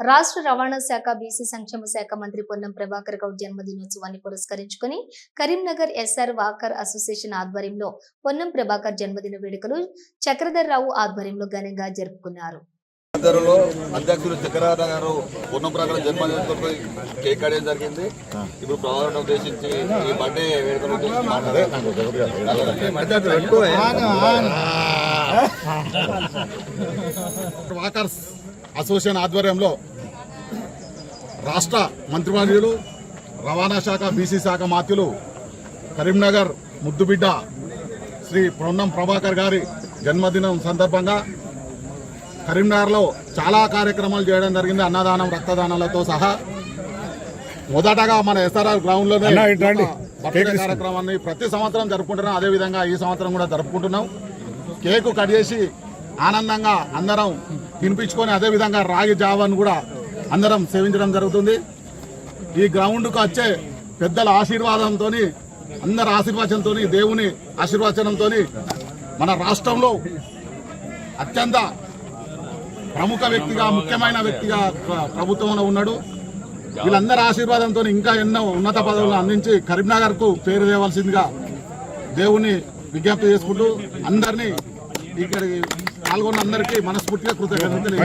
రాష్ట్ర రవాణా శాఖ బీసీ సంక్షేమ శాఖ మంత్రి పొన్నం ప్రభాకర్ గౌడ్ జన్మదినోత్సవాన్ని పురస్కరించుకుని కరీంనగర్ ఎస్ఆర్ వాకర్ అసోసియేషన్ ఆధ్వర్యంలో పొన్నం ప్రభాకర్ జన్మదిన వేడుకలు చక్రధర్ రావు ఆధ్వర్యంలో ఘనంగా జరుపుకున్నారు. ఆధ్వర్యంలో అధ్యక్షులు చక్రరాజ గారు పూర్ణ ప్రకారం జన్మదినోత్సవంపై కేక్ జరిగింది. ఇప్పుడు ప్రభావం ఉద్దేశించి ఈ బర్త్డే వేడుకలు వాకర్స్ అసోసియేషన్ ఆధ్వర్యంలో రాష్ట్ర మంత్రివర్యులు రవాణా శాఖ బీసీ శాఖ మాత్యులు కరీంనగర్ ముద్దుబిడ్డ శ్రీ పొన్నం ప్రభాకర్ గారి జన్మదినం సందర్భంగా కరీంనగర్లో చాలా కార్యక్రమాలు చేయడం జరిగింది. అన్నదానం రక్తదానాలతో సహా. మొదటగా మన ఎస్ఆర్ఆర్ గ్రౌండ్లోనే బర్త్డే కార్యక్రమాన్ని ప్రతి సంవత్సరం జరుపుకుంటున్నాం. అదే విధంగా ఈ సంవత్సరం కూడా జరుపుకుంటున్నాం. కేకు కట్ చేసి ఆనందంగా అందరం తినిపించుకొని అదే విధంగా రాగి జావాను కూడా అందరం సేవించడం జరుగుతుంది. ఈ గ్రౌండ్కు వచ్చే పెద్దల ఆశీర్వాదంతో అందరి ఆశీర్వచనంతో దేవుని ఆశీర్వచనంతో మన రాష్ట్రంలో అత్యంత ప్రముఖ వ్యక్తిగా ముఖ్యమైన వ్యక్తిగా ప్రభుత్వంలో ఉన్నాడు. వీళ్ళందరి ఆశీర్వాదంతో ఇంకా ఎన్నో ఉన్నత పదవులను అందించి కరీంనగర్కు పేరు తేవలసిందిగా దేవుని విజ్ఞప్తి చేసుకుంటూ అందరినీ ఇక్కడికి పాల్గొన్న అందరికీ మనస్ఫూర్తిగా కృతజ్ఞతలు